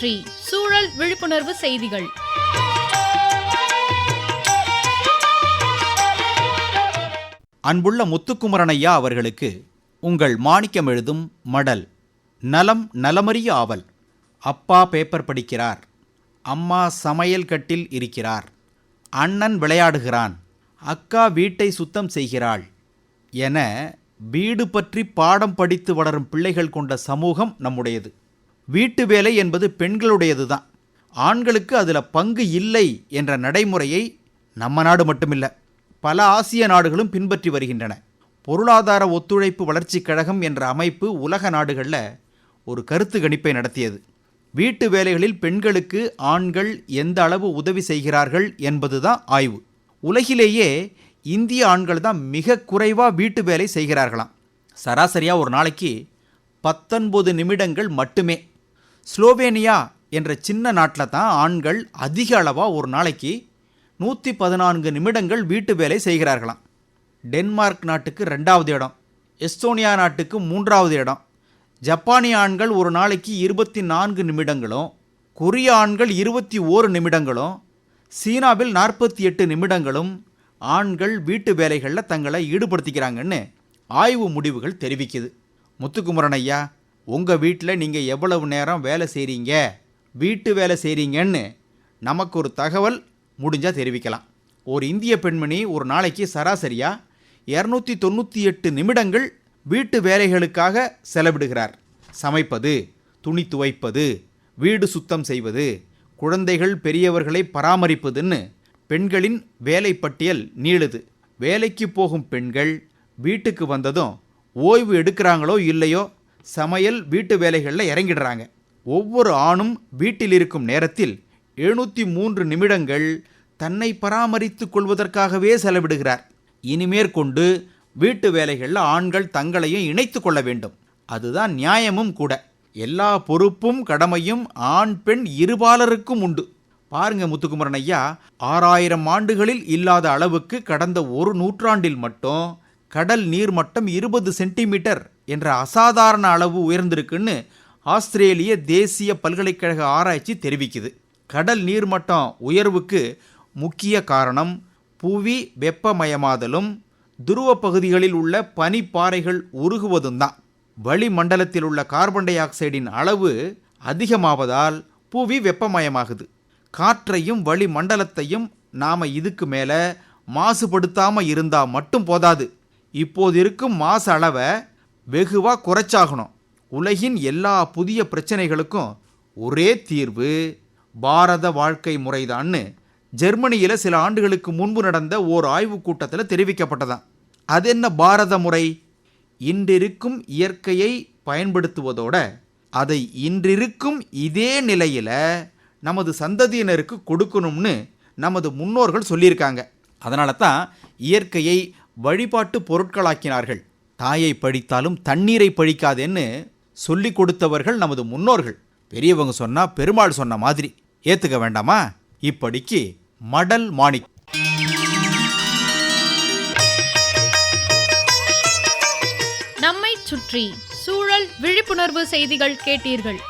சுற்றி சூழல் விழிப்புணர்வு செய்திகள். அன்புள்ள முத்துக்குமரனையா அவர்களுக்கு உங்கள் மாணிக்கம் எழுதும் மடல் நலம் நலமறிய ஆவல் அப்பா பேப்பர் படிக்கிறார் அம்மா சமையல் கட்டில் இருக்கிறார் அண்ணன் விளையாடுகிறான் அக்கா வீட்டை சுத்தம் செய்கிறாள் என வீடு பற்றி பாடம் படித்து வளரும் பிள்ளைகள் கொண்ட சமூகம் நம்முடையது. வீட்டு வேலை என்பது பெண்களுடையது தான் ஆண்களுக்கு அதில் பங்கு இல்லை என்ற நடைமுறையை நம்ம நாடு மட்டுமில்லை பல ஆசிய நாடுகளும் பின்பற்றி வருகின்றன. பொருளாதார ஒத்துழைப்பு வளர்ச்சிக் கழகம் என்ற அமைப்பு உலக நாடுகளில் ஒரு கருத்து கணிப்பை நடத்தியது. வீட்டு வேலைகளில் பெண்களுக்கு ஆண்கள் எந்த அளவு உதவி செய்கிறார்கள் என்பதுதான் ஆய்வு. உலகிலேயே இந்திய ஆண்கள் தான் மிக குறைவாக வீட்டு வேலை செய்கிறார்களாம். சராசரியாக ஒரு நாளைக்கு பத்தொன்பது நிமிடங்கள் மட்டுமே. ஸ்லோவேனியா என்ற சின்ன நாட்டில் தான் ஆண்கள் அதிக அளவாக ஒரு நாளைக்கு நூற்றி பதினான்கு நிமிடங்கள் வீட்டு வேலை செய்கிறார்களாம். டென்மார்க் நாட்டுக்கு ரெண்டாவது இடம் எஸ்தோனியா நாட்டுக்கு மூன்றாவது இடம். ஜப்பானிய ஆண்கள் ஒரு நாளைக்கு இருபத்தி நான்கு நிமிடங்களும் கொரிய ஆண்கள் இருபத்தி ஓரு நிமிடங்களும் சீனாவில் நாற்பத்தி எட்டு நிமிடங்களும் ஆண்கள் வீட்டு வேலைகளில் தங்களை ஈடுபடுத்திக்கிறாங்கன்னு ஆய்வு முடிவுகள் தெரிவிக்குது. முத்துக்குமரன் ஐயா உங்கள் வீட்டில் நீங்கள் எவ்வளவு நேரம் வேலை செய்கிறீங்க வீட்டு வேலை செய்கிறீங்கன்னு நமக்கு ஒரு தகவல் முடிஞ்சால் தெரிவிக்கலாம். ஒரு இந்திய பெண்மணி ஒரு நாளைக்கு சராசரியாக இரநூத்தி தொண்ணூற்றி எட்டு நிமிடங்கள் வீட்டு வேலைகளுக்காக செலவிடுகிறார். சமைப்பது துணி துவைப்பது வீடு சுத்தம் செய்வது குழந்தைகள் பெரியவர்களை பராமரிப்பதுன்னு பெண்களின் வேலை பட்டியல் நீளுது. வேலைக்கு போகும் பெண்கள் வீட்டுக்கு வந்ததும் ஓய்வு எடுக்கிறாங்களோ இல்லையோ சமையல் வீட்டு வேலைகளில் இறங்கிடுறாங்க. ஒவ்வொரு ஆணும் வீட்டில் இருக்கும் நேரத்தில் எழுநூற்றி மூன்று நிமிடங்கள் தன்னை பராமரித்துக் கொள்வதற்காகவே செலவிடுகிறார். இனிமேற்கொண்டு வீட்டு வேலைகளில் ஆண்கள் தங்களையும் இணைத்து கொள்ள வேண்டும். அதுதான் நியாயமும் கூட. எல்லா பொறுப்பும் கடமையும் ஆண் பெண் இருபாலருக்கும் உண்டு. பாருங்க முத்துக்குமரன் ஐயா ஆறாயிரம் ஆண்டுகளில் இல்லாத அளவுக்கு கடந்த ஒரு நூற்றாண்டில் மட்டும் கடல் நீர் மட்டம் இருபது சென்டிமீட்டர் என்ற அசாதாரண அளவு உயர்ந்திருக்குன்னு ஆஸ்திரேலிய தேசிய பல்கலைக்கழக ஆராய்ச்சி தெரிவிக்குது. கடல் நீர்மட்டம் உயர்வுக்கு முக்கிய காரணம் புவி வெப்பமயமாதலும் துருவ பகுதிகளில் உள்ள பனிப்பாறைகள் உருகுவதும் தான் வளிமண்டலத்தில் உள்ள கார்பன் டை ஆக்சைடின் அளவு அதிகமாவதால் புவி வெப்பமயமாகுது. காற்றையும் வளிமண்டலத்தையும் நாம் இதுக்கு மேலே மாசுபடுத்தாமல் இருந்தால் மட்டும் போதாது. இப்போது இருக்கும் மாசு அளவை வெகுவாக குறைச்சாகணும். உலகின் எல்லா புதிய பிரச்சனைகளுக்கும் ஒரே தீர்வு பாரத வாழ்க்கை முறைதான்னு ஜெர்மனியில் சில ஆண்டுகளுக்கு முன்பு நடந்த ஓர் ஆய்வுக் கூட்டத்தில் தெரிவிக்கப்பட்டதான் அது என்ன பாரத முறை? இன்றிருக்கும் இயற்கையை பயன்படுத்துவதோட அதை இன்றிருக்கும் இதே நிலையில் நமது சந்ததியினருக்கு கொடுக்கணும்னு நமது முன்னோர்கள் சொல்லியிருக்காங்க. அதனால தான் இயற்கையை வழிபாட்டு பொருட்களாக்கினார்கள். தாயை பழித்தாலும் தண்ணீரை பழிக்காதேன்னு சொல்லிக் கொடுத்தவர்கள் நமது முன்னோர்கள். பெரியவங்க சொன்னா பெருமாள் சொன்ன மாதிரி. ஏத்துக்க வேண்டாமா? இப்படிக்கு மடல் மாணிக். நம்மை சுற்றி சூழல் விழிப்புணர்வு செய்திகள் கேட்டீர்கள்.